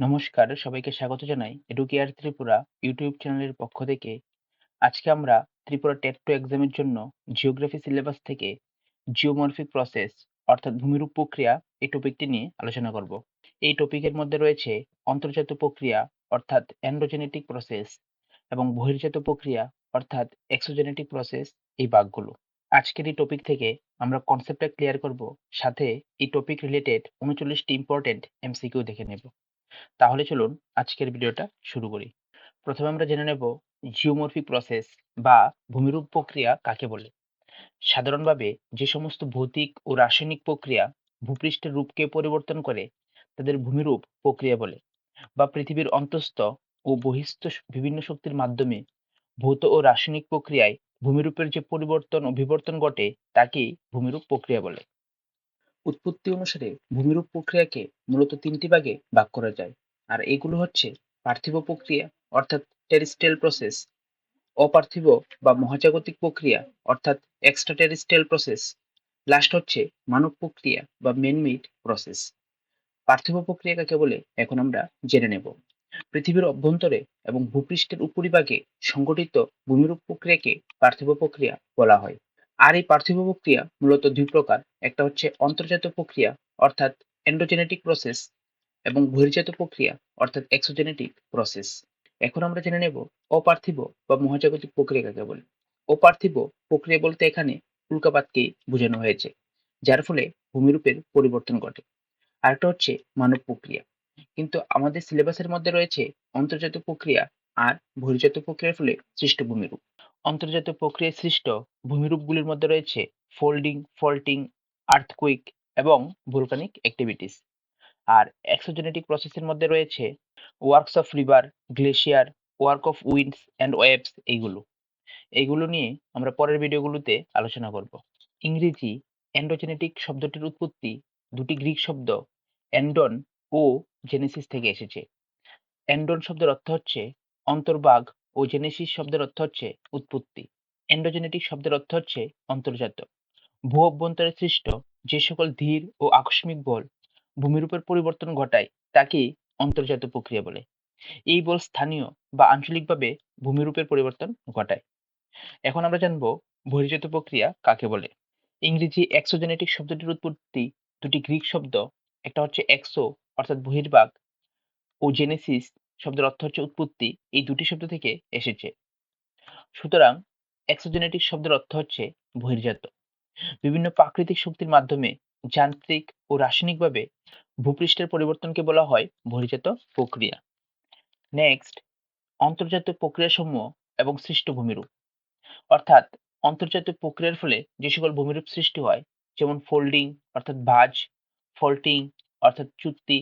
নমস্কার, সবাইকে স্বাগত জানাই এডুকেয়ার ত্রিপুরা ইউটিউব চ্যানেলের পক্ষ থেকে। আজকে আমরা ত্রিপুরা টেট টু এক্সামের জন্য জিওগ্রাফি সিলেবাস থেকে জিওমরফিক প্রসেস অর্থাৎ ভূমিরূপ প্রক্রিয়া এই টপিকটি নিয়ে আলোচনা করব। এই টপিকের মধ্যে রয়েছে অন্তর্জাত প্রক্রিয়া অর্থাৎ অ্যান্ড্রোজেনেটিক প্রসেস এবং বহির্জাত প্রক্রিয়া অর্থাৎ এক্সোজেনেটিক প্রসেস এই বাঘগুলো। আজকের এই টপিক থেকে আমরা কনসেপ্টটা ক্লিয়ার করব, সাথে এই টপিক রিলেটেড উনচল্লিশটি ইম্পর্টেন্ট এমসিকিউ দেখে নেব। তাহলে চলুন আজকের ভিডিওটা শুরু করি। প্রথমে আমরা জেনে নেব জিওমরফিক প্রসেস বা ভূমিরূপ প্রক্রিয়া কাকে বলে। সাধারণভাবে যে সমস্ত ভৌতিক ও রাসায়নিক প্রক্রিয়া ভূপৃষ্ঠের রূপকে পরিবর্তন করে তাদের ভূমিরূপ প্রক্রিয়া বলে বা পৃথিবীর অন্তস্থ ও বহিস্থ বিভিন্ন শক্তির মাধ্যমে ভৌত ও রাসায়নিক প্রক্রিয়ায় ভূমিরূপের যে পরিবর্তন ও বিবর্তন ঘটে তাকেই ভূমিরূপ প্রক্রিয়া বলে। উৎপত্তি অনুসারে ভূমিরূপ প্রক্রিয়াকে মূলত তিনটি ভাগে ভাগ করা যায়। আর এগুলো হচ্ছে পার্থিব প্রক্রিয়া, অর্থাৎ টেরিস্টেল প্রসেস, অপার্থিব বা মহাজাগতিক প্রক্রিয়া, অর্থাৎ এক্সট্রা টেরিস্টেল প্রসেস। লাস্ট হচ্ছে মানব প্রক্রিয়া বা মেনমেড প্রসেস পার্থিব প্রক্রিয়া কাকে বলে এখন আমরা জেনে নেব। পৃথিবীর অভ্যন্তরে এবং ভূপৃষ্ঠের উপরিভাগে সংগঠিত ভূমিরূপ প্রক্রিয়াকে পার্থিব প্রক্রিয়া বলা হয়। আর এই পার্থিব প্রক্রিয়া মূলত দুই প্রকার। একটা হচ্ছে অন্তর্জাত প্রক্রিয়া, অর্থাৎ এন্ডোজেনেটিক প্রসেস এবং বহির্জাত প্রক্রিয়া, অর্থাৎ এক্সোজেনেটিক প্রসেস এখন আমরা জেনে নেব অপার্থিব বা মহাজাগতিক প্রক্রিয়া কাকে বলে। অপার্থিব প্রক্রিয়া বলতে এখানে উল্কাপাতকে বোঝানো হয়েছে, যার ফলে ভূমিরূপের পরিবর্তন ঘটে। আরেকটা হচ্ছে মানব প্রক্রিয়া। কিন্তু আমাদের সিলেবাসের মধ্যে রয়েছে অন্তর্জাত প্রক্রিয়া আর বহির্জাত প্রক্রিয়ার ফলে সৃষ্ট ভূমিরূপ। অন্তর্জাত প্রক্রিয়ায় সৃষ্ট ভূমিরূপগুলির মধ্যে রয়েছে ফোল্ডিং, ফল্টিং, আর্থকুইক এবং ভোলকানিক অ্যাক্টিভিটিস। আর এক্সোজেনেটিক প্রসেসের মধ্যে রয়েছে works of river, glacier, work of winds and waves এইগুলো। এইগুলো নিয়ে আমরা পরের ভিডিওগুলোতে আলোচনা করব। ইংরেজি অ্যান্ডোজেনেটিক শব্দটির উৎপত্তি দুটি গ্রিক শব্দ অ্যান্ডন ও জেনেসিস থেকে এসেছে। অ্যান্ডন শব্দের অর্থ হচ্ছে অন্তর্বাগ ও জেনেসিস শব্দের অর্থ হচ্ছে উৎপত্তি। অ্যান্ডোজেনেটিক শব্দের অর্থ হচ্ছে অন্তর্জাত। ভূ অভ্যন্তরে সৃষ্ট যে সকল ধীর ও আকস্মিক বল ভূমিরূপের পরিবর্তন ঘটায়, তাকে অন্তর্জাত প্রক্রিয়া বলে। এই বল স্থানীয় বা আঞ্চলিকভাবে ভূমিরূপের পরিবর্তন ঘটায়। এখন আমরা জানব বহির্জাত প্রক্রিয়া কাকে বলে। ইংরেজি এক্সোজেনেটিক শব্দটির উৎপত্তি দুটি গ্রিক শব্দ, একটা হচ্ছে এক্সো অর্থাৎ বহির্ভাগ ও জেনেসিস শব্দের অর্থ হচ্ছে উৎপত্তি, এই দুটি শব্দ থেকে এসেছে। সুতরাং এক্সোজেনেটিক শব্দের অর্থ হচ্ছে বহির্জাত। বিভিন্ন প্রাকৃতিক শক্তির মাধ্যমে যান্ত্রিক ও রাসায়নিকভাবে ভূপৃষ্ঠের পরিবর্তনকে বলা হয় বহির্জাত প্রক্রিয়া। নেক্সট অন্তর্জাত প্রক্রিয়াসমূহ এবং সৃষ্ট ভূমিরূপ। অর্থাৎ অন্তর্জাত প্রক্রিয়ার ফলে যে সকল ভূমিরূপ সৃষ্টি হয়, যেমন ফোল্ডিং অর্থাৎ ভাজ ফল্টিং অর্থাৎ চুক্তি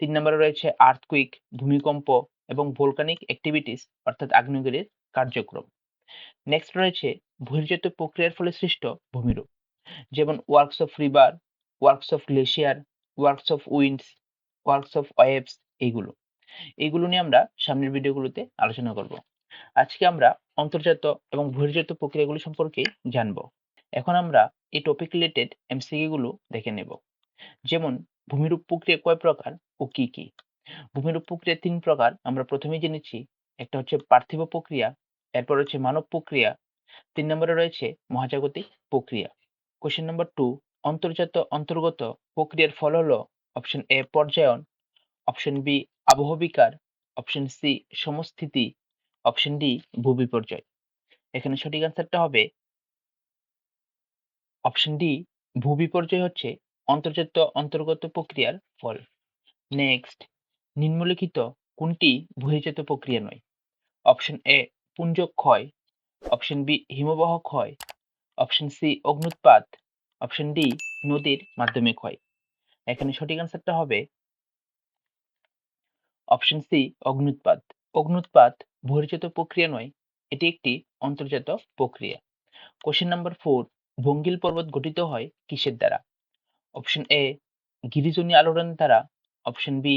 তিন নম্বরে রয়েছে আর্থকুইক ভূমিকম্প এবং ভোলকানিক অ্যাক্টিভিটিস অর্থাৎ আগ্নেয়গিরির কার্যক্রম। নেক্সট রয়েছে বহির্জাত প্রক্রিয়ার ফলে সৃষ্ট ভূমিরূপ, যেমন works of river works of glacier works of winds works of waves এইগুলো এইগুলো নিয়ে আমরা সামনের ভিডিওগুলোতে আলোচনা করব। আজকে আমরা অন্তর্জাত এবং বহির্জাত প্রক্রিয়াগুলো সম্পর্কে জানব। এখন আমরা এই টপিক রিলেটেড এমসিকিউ গুলো দেখে নেব। যেমন ভূমিরূপ প্রক্রিয়া কয় প্রকার ও কি কি? ভূমিরূপ প্রক্রিয়া তিন প্রকার আমরা প্রথমেই জেনেছি। একটা হচ্ছে পার্থিব প্রক্রিয়া, এরপর হচ্ছে মানব প্রক্রিয়া, তিন নম্বরে রয়েছে মহাজাগতিক প্রক্রিয়া। কোশ্চেন নাম্বার টু অন্তর্জাত অন্তর্গত প্রক্রিয়ার ফল হলো অপশন এ পর্যায়ন অপশন বি আবহবিকার অপশন সি সমস্থিতি অপশন ডি ভূবিপর্যয় এখানে সঠিক আনসারটা হবে অপশন ডি ভূবিপর্যয় হচ্ছে অন্তর্জাত অন্তর্গত প্রক্রিয়ার ফল। নেক্সট নিম্নলিখিত কোনটি বহির্জাত প্রক্রিয়া নয়? অপশন এ পুঞ্জ ক্ষয়। অপশন বি হিমবাহ ক্ষয়। অপশন সি অগ্নুৎপাত। অপশন ডি নদীর মাধ্যমে ক্ষয়। এখানে সঠিক আনসারটা হবে অপশন সি অগ্নুৎপাত। অগ্নুৎপাত বহির্জাত প্রক্রিয়া নয়, এটি একটি অন্তর্জাত প্রক্রিয়া। কোশ্চেন নাম্বার ফোর ভঙ্গিল পর্বত গঠিত হয় কিসের দ্বারা? অপশন এ গিরিজনী আলোড়ন দ্বারা অপশন বি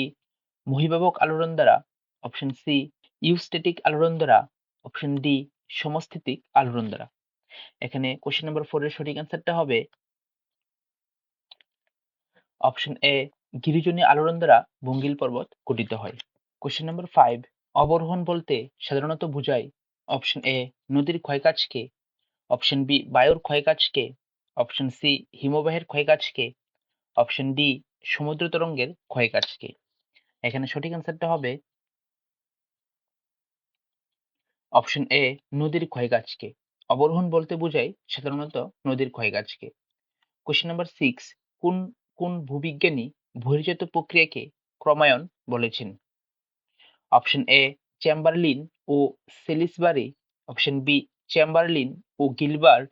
মহিভাবক আলোড়ন দ্বারা অপশন সি ইউস্টেটিক আলোড়ন দ্বারা অপশন ডি সমস্থিতিক আলোড়ন দ্বারা। এখানে কোশ্চেন নাম্বার ফোর এর সঠিক অ্যান্সারটা হবে অপশন এ গিরিজনী আলোড়ন দ্বারা বঙ্গিল পর্বত গঠিত হয়। কোশ্চেন নাম্বার ফাইভ অবরোহণ বলতে সাধারণত বোঝায় অপশন এ নদীর ক্ষয়কাজকে অপশন বি বায়ুর ক্ষয়কাজকে অপশন সি হিমবাহের ক্ষয়কাজকে অপশন ডি সমুদ্র তরঙ্গের ক্ষয়কাজকে এখানে সঠিক অ্যান্সারটা হবে অপশন এ নদীর ক্ষয়কাজকে অবরোহণ বলতে বোঝায় সাধারণত নদীর ক্ষয়কাজকে কোশ্চেন নাম্বার সিক্স কোন কোন ভূবিজ্ঞানী বহির্জাত প্রক্রিয়াকে ক্রমায়ন বলেছেন? অপশন এ চ্যাম্বারলিন ও সেলিসবারি অপশন বি চ্যাম্বারলিন ও গিলবার্ট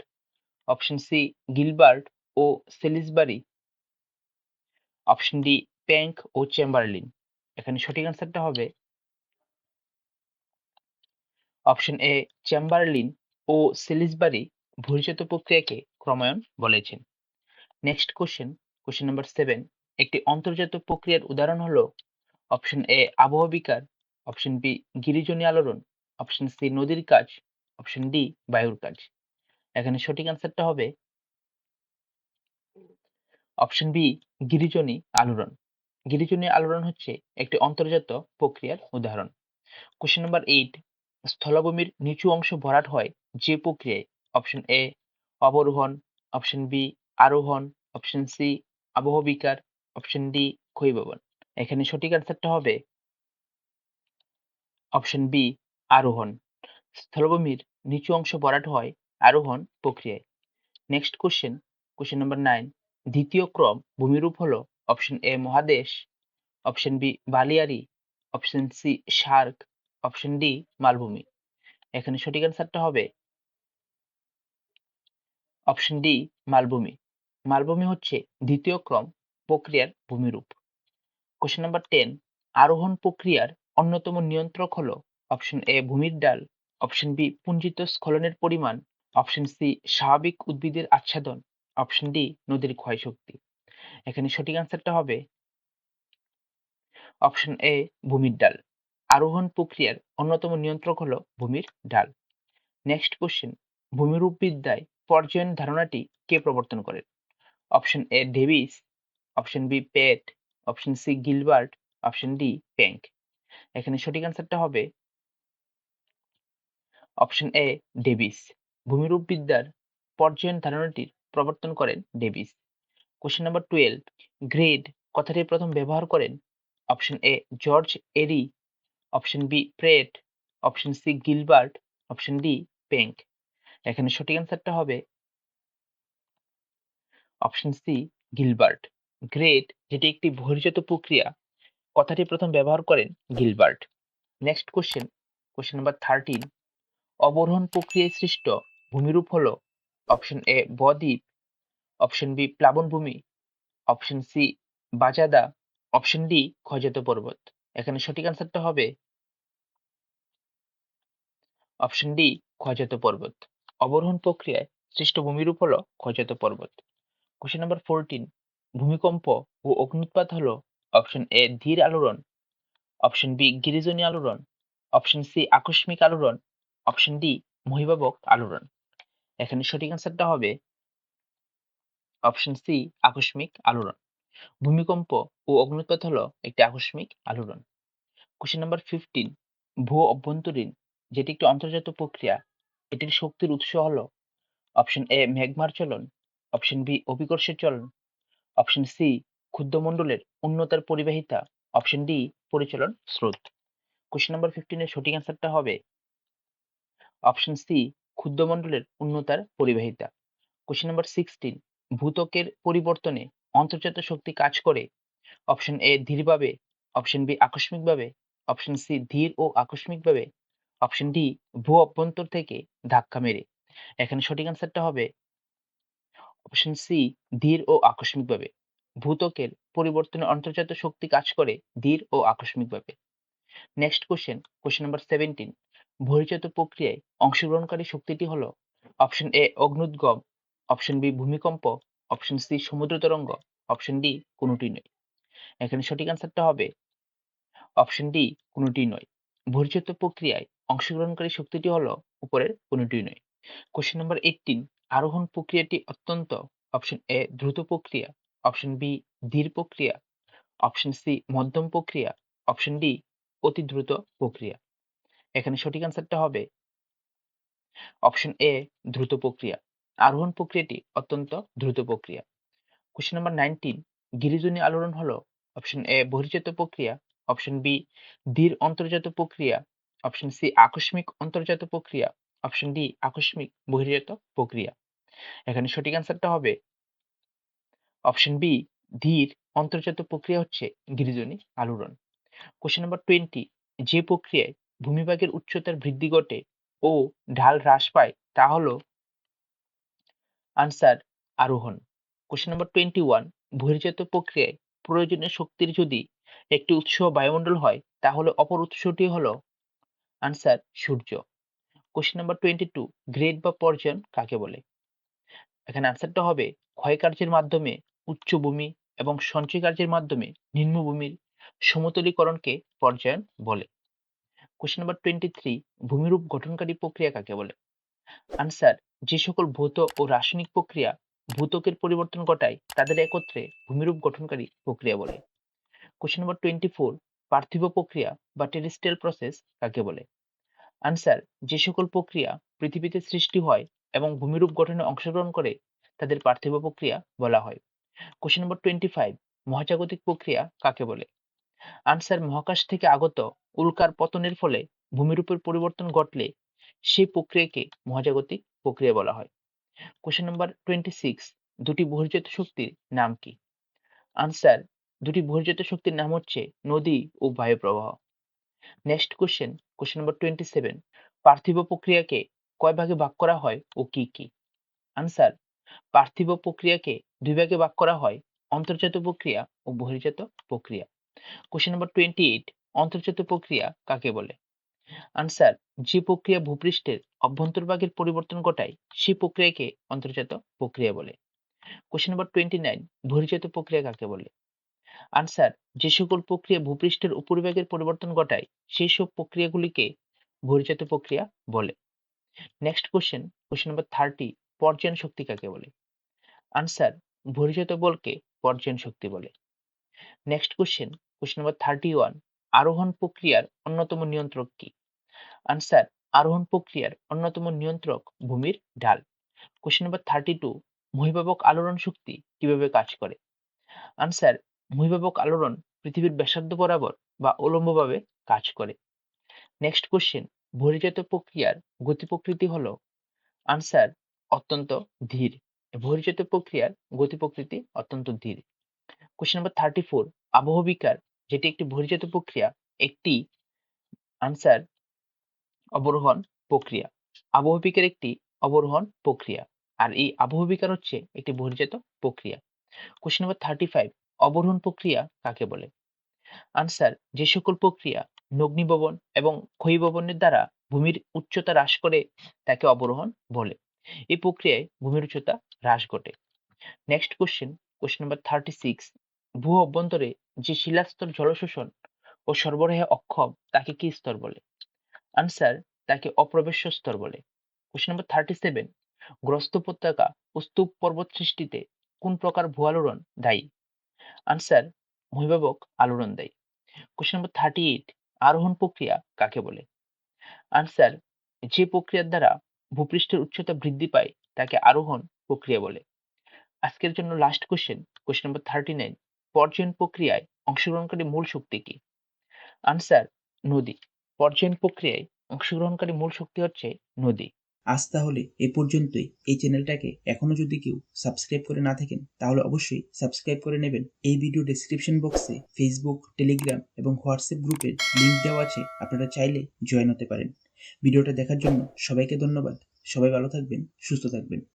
অপশন সি গিলবার্ট ও সেলিসবারি অপশন ডি প্যাঙ্ক ও চেম্বারলিন এখানে সঠিক অ্যান্সারটা হবে অপশন এ চেম্বারলিন ও সেলিসবারি বহির্জাত প্রক্রিয়াকে ক্রমায়ন বলেছেন। Next question question number seven একটি অন্তর্জাত প্রক্রিয়ার উদাহরণ হলো অপশন এ আবহাওয়া বিকার অপশন বি গিরিজনী আলোড়ন অপশন সি নদীর কাজ অপশন ডি বায়ুর কাজ। এখানে সঠিক অ্যান্সারটা হবে অপশন বি গিরিজনী আলোড়ন। গিরিজনী আলোড়ন হচ্ছে একটি অন্তর্জাত প্রক্রিয়ার উদাহরণ। কোশ্চেন নাম্বার এইট স্থলভূমির নিচু অংশ ভরাট হয় যে প্রক্রিয়ায়? অপশন এ অবরোহণ। অপশন বি আরোহণ। অপশন সি আবহাওয়া বিকার অপশন ডি ক্ষয়ভবন। এখানে সঠিক অ্যান্সারটা হবে অপশন বি আরোহণ। স্থলভূমির নিচু অংশ ভরাট হয় আরোহণ প্রক্রিয়ায়। Next question question number nine দ্বিতীয় ক্রম ভূমিরূপ হলো অপশন এ মহাদেশ অপশন বি বালিয়ারি অপশন সি শার্ক অপশন ডি মালভূমি। এখানে সঠিক অ্যান্সারটা হবে অপশন ডি মালভূমি। মালভূমি হচ্ছে দ্বিতীয় ক্রম প্রক্রিয়ার ভূমিরূপ। কোশ্চেন নাম্বার টেন আরোহণ প্রক্রিয়ার অন্যতম নিয়ন্ত্রক হলো অপশন এ ভূমির ডাল অপশন বি পুঞ্জিত স্খলনের পরিমাণ অপশন সি স্বাভাবিক উদ্ভিদের আচ্ছাদন অপশন ডি নদীর ক্ষয়শক্তি। এখানে সঠিক অ্যান্সারটা হবে অপশন এ ভূমির ডাল। আরোহণ প্রক্রিয়ার অন্যতম নিয়ন্ত্রক হলো ভূমির ডাল। নেক্সট কোশ্চেন ভূমিরূপ বিদ্যায় পর্যায়ন ধারণাটি কে প্রবর্তন করেন option A Davis option B pet option C Gilbert option D Penck এখানে সঠিক অ্যান্সারটা হবে অপশন এ ডেভিস ভূমিরূপ বিদ্যার পর্যায়ন ধারণাটির প্রবর্তন করেন Davis. Question number twelve grade কথাটি প্রথম ব্যবহার করেন? Option A George Airy option B Pratt option C Gilbert option D Penck এখানে সঠিক অ্যান্সারটা হবে অপশন সি গিলবার্ট গ্রেড যেটি একটি বহির্জাত প্রক্রিয়া, কথাটি প্রথম ব্যবহার করেন Gilbert next question question number thirteen অবরোহণ প্রক্রিয়ায় সৃষ্ট ভূমিরূপ হল অপশন এ বদ্বীপ অপশন বি প্লাবনভূমি option C bajada option D ক্ষয়জাত পর্বত এখানে সঠিক আনসারটা হবে অপশন ডি ক্ষয়জাত পর্বত অবরোহণ প্রক্রিয়ায় সৃষ্ট ভূমিরূপ হল ক্ষয়জাত পর্বত কোশ্চেন নাম্বার ফোরটিন ভূমিকম্প ও অগ্নুৎপাত হল অপশন এ ধীর আলোড়ন অপশন বি গিরিজনী আলোড়ন অপশন সি আকস্মিক আলোড়ন অপশন ডি মহিভাবক আলোড়ন। এখানে সঠিক অ্যান্সারটা হবে অপশন সি আকস্মিক আলোড়ন। ভূমিকম্প ও অগ্নুৎপাত হলো একটি আকস্মিক আলোড়ন। কোশ্চেন নাম্বার ফিফটিন ভূ অভ্যন্তরীণ, যেটি একটি অন্তর্জাত প্রক্রিয়া, এটির শক্তির উৎস হলো অপশন এ মেঘমার চলন অপশন বি অভিকর্ষের চলন অপশন সি ক্ষুদ্রমণ্ডলের উন্নতার পরিবাহিতা অপশন ডি পরিচলন স্রোত। কোশ্চেন নাম্বার ফিফটিনের সঠিক অ্যান্সারটা হবে অপশন সি ক্ষুদ্রমণ্ডলের উন্নতার পরিবাহিতা। কোশ্চেন নাম্বার সিক্সটিন ভূত্বকের পরিবর্তনে অন্তর্জাত শক্তি কাজ করে? অপশন এ ধীরভাবে অপশন বি আকস্মিকভাবে অপশন সি ধীর ও আকস্মিকভাবে অপশন ডি ভূ অভ্যন্তর থেকে ধাক্কা মেরে। এখানে সঠিক অ্যান্সারটা হবে অপশন সি ধীর ও আকস্মিকভাবে ভূত্বকের পরিবর্তনে অন্তর্জাত শক্তি কাজ করে ধীর ও আকস্মিকভাবে next question question number seventeen বহির্জাত প্রক্রিয়ায় অংশগ্রহণকারী শক্তিটি হলো অপশন এ অগ্নুদ্গম অপশন বি ভূমিকম্প, অপশন সি সমুদ্র তরঙ্গ, অপশন ডি কোনোটি নয়। এখানে সঠিক অ্যান্সারটা হবে অপশন ডি কোনোটি নয়। বহির্জাত প্রক্রিয়ায় অংশগ্রহণকারী শক্তিটি হলো উপরের কোনোটি নয়। কোশ্চেন নাম্বার এইটিন আরোহণ প্রক্রিয়াটি অত্যন্ত। অপশন এ দ্রুত প্রক্রিয়া। অপশন বি ধীর প্রক্রিয়া। অপশন সি মধ্যম প্রক্রিয়া। অপশন ডি অতি দ্রুত প্রক্রিয়া। এখানে সঠিক অ্যান্সারটা হবে অপশন এ দ্রুত প্রক্রিয়া। আরোহণ প্রক্রিয়াটি অত্যন্ত দ্রুত প্রক্রিয়া। কোশ্চেন নাম্বার নাইনটিন গিরিজনী আলোড়ন হলো অপশন এ বহির্জাত প্রক্রিয়া অপশন বি ধীর অন্তর্জাত প্রক্রিয়া অপশন সি আকস্মিক অন্তর্জাত প্রক্রিয়া অপশন ডি আকস্মিক বহির্জাত প্রক্রিয়া। এখানে সঠিক অ্যান্সারটা হবে অপশন বি ধীর অন্তর্জাত প্রক্রিয়া হচ্ছে গিরিজনী আলোড়ন। কোশ্চেন নাম্বার টোয়েন্টি যে প্রক্রিয়ায় ভূমিভাগের উচ্চতার বৃদ্ধি ঘটে ও ঢাল হ্রাস পায়, তা হল আনসার আরোহণ। কোশ্চেন নাম্বার টোয়েন্টি ওয়ান বহির্জাত প্রক্রিয়ায় প্রয়োজনীয় শক্তির যদি একটি উৎস বায়ুমণ্ডল হয়, তাহলে অপর উৎসটি হল আনসার সূর্য। Question number twenty two grade বা পর্যায়ন কাকে বলে? এখানে আনসারটা হবে ক্ষয়কার্যের মাধ্যমে উচ্চভূমি এবং সঞ্চয় কার্যের মাধ্যমে নিম্নভূমির সমতলীকরণকে পর্যায়ন বলে। কোশ্চেন নাম্বার টোয়েন্টি থ্রি ভূমিরূপ গঠনকারী প্রক্রিয়া কাকে বলে? আনসার যে সকল ভৌত ও রাসায়নিক প্রক্রিয়া ভূতকের পরিবর্তন ঘটায়, তাদের একত্রে ভূমিরূপ গঠনকারী প্রক্রিয়া বলে। কোশ্চেন নাম্বার টোয়েন্টি ফোর পার্থিব প্রক্রিয়া বা টেরিস্টেল প্রসেস কাকে বলে? আনসার যে সকল প্রক্রিয়া পৃথিবীতে সৃষ্টি হয় এবং ভূমিরূপ গঠনে অংশগ্রহণ করে, তাদের পার্থিব প্রক্রিয়া বলা হয়। কোশ্চেন নম্বর টোয়েন্টি ফাইভ মহাজাগতিক প্রক্রিয়া কাকে বলে? আনসার মহাকাশ থেকে আগত উল্কার পতনের ফলে ভূমিরূপের পরিবর্তন ঘটলে সেই প্রক্রিয়াকে মহাজাগতিক প্রক্রিয়া বলা হয়। কোশ্চেন নম্বর টোয়েন্টি সিক্স দুটি বহির্জাত শক্তির নাম কি? আনসার দুটি বহির্জাত শক্তির নাম হচ্ছে নদী ও বায়ু প্রবাহ। Next question question number twenty seven পার্থিব প্রক্রিয়াকে কয় ভাগে ভাগ করা হয় ও কি কি? আনসার পার্থিব প্রক্রিয়াকে দুই ভাগে ভাগ করা হয়, অন্তর্জাত প্রক্রিয়া ও বহির্জাত প্রক্রিয়া। কোশ্চেন নম্বর টোয়েন্টি এইট অন্তর্জাত প্রক্রিয়া কাকে বলে? আনসার যে প্রক্রিয়া ভূপৃষ্ঠের অভ্যন্তরভাগের পরিবর্তন ঘটায়, সেই প্রক্রিয়াকে অন্তর্জাত প্রক্রিয়া বলে। কোশ্চেন নম্বর টোয়েন্টি নাইন বহির্জাত প্রক্রিয়া কাকে বলে? আনসার যে সকল প্রক্রিয়া ভূপৃষ্ঠের উপরিভাগের পরিবর্তন ঘটায়, সেই সব প্রক্রিয়াগুলিকে বহির্জাত প্রক্রিয়া বলে। Next question question number thirty পর্যায়ন শক্তি কাকে বলে? আনসার বহির্জাত বলকে পর্যায়ন শক্তি বলে। Next question question number thirty one আরোহণ প্রক্রিয়ার অন্যতম নিয়ন্ত্রক কি? আনসার আরোহণ প্রক্রিয়ার অন্যতম নিয়ন্ত্রক ভূমির ঢাল। কোশ্চেন নম্বর থার্টি টু মহিভাবক আলোড়ন শক্তি কীভাবে কাজ করে? আনসার মহিভাবক আলোড়ন পৃথিবীর ব্যাসার্ধ বরাবর বা উলম্বভাবে কাজ করে। নেক্সট কোশ্চেন বহির্জাত প্রক্রিয়ার গতি প্রকৃতি হলো? আনসার অত্যন্ত ধীর। বহির্জাত প্রক্রিয়ার গতি প্রকৃতি অত্যন্ত ধীর। কোশ্চেন নাম্বার থার্টি ফোর আবহবিকার, যেটি একটি বহির্জাত প্রক্রিয়া, একটি আনসার অবরোহণ প্রক্রিয়া। আবহবিকার একটি অবরোহণ প্রক্রিয়া, আর এই আবহবিকার হচ্ছে একটি বহির্জাত প্রক্রিয়া। কোশ্চেন নাম্বার থার্টি ফাইভ অবরোহণ প্রক্রিয়া কাকে বলে? আনসার যে সকল প্রক্রিয়া, নগ্নিভবন এবং ক্ষয়ীভবনের দ্বারা ভূমির উচ্চতা হ্রাস করে, তাকে অবরোহণ বলে। এই প্রক্রিয়ায় ভূমির উচ্চতা হ্রাস ঘটে। Next question question number thirty six ভূ অভ্যন্তরে যে শিলাস্তর জলশোষণ ও সরবরাহে অক্ষম, তাকে কি স্তর বলে? আনসার তাকে অপ্রবেশ্য স্তর বলে। কোশ্চেন নাম্বার থার্টি সেভেন গ্রস্ত উপত্যকা ও স্তূপ পর্বত সৃষ্টিতে কোন প্রকার ভূ আলোড়ন দায়ী? আনসার মহিভাবক আলোড়ন দেয়। কোশ্চেন নাম্বার থার্টি এইট আরোহণ প্রক্রিয়া কাকে বলে? আনসার যে প্রক্রিয়ার দ্বারা ভূপৃষ্ঠের উচ্চতা বৃদ্ধি পায়, তাকে আরোহণ প্রক্রিয়া বলে। আজকের জন্য last question question number thirty nine পর্যায়ন প্রক্রিয়ায় অংশগ্রহণকারী মূল শক্তি কি? আনসার নদী। পর্যায়ন প্রক্রিয়ায় অংশগ্রহণকারী মূল শক্তি হচ্ছে নদী। আজ তাহলে এ পর্যন্তই। এই চ্যানেলটাকে এখনও যদি কেউ সাবস্ক্রাইব করে না থাকেন, তাহলে অবশ্যই সাবস্ক্রাইব করে নেবেন। এই ভিডিও ডেসক্রিপশন বক্সে ফেসবুক টেলিগ্রাম এবং হোয়াটসঅ্যাপ গ্রুপের লিঙ্ক দেওয়া আছে। আপনারা চাইলে জয়েন হতে পারেন। ভিডিওটা দেখার জন্য সবাইকে ধন্যবাদ। সবাই ভালো থাকবেন, সুস্থ থাকবেন।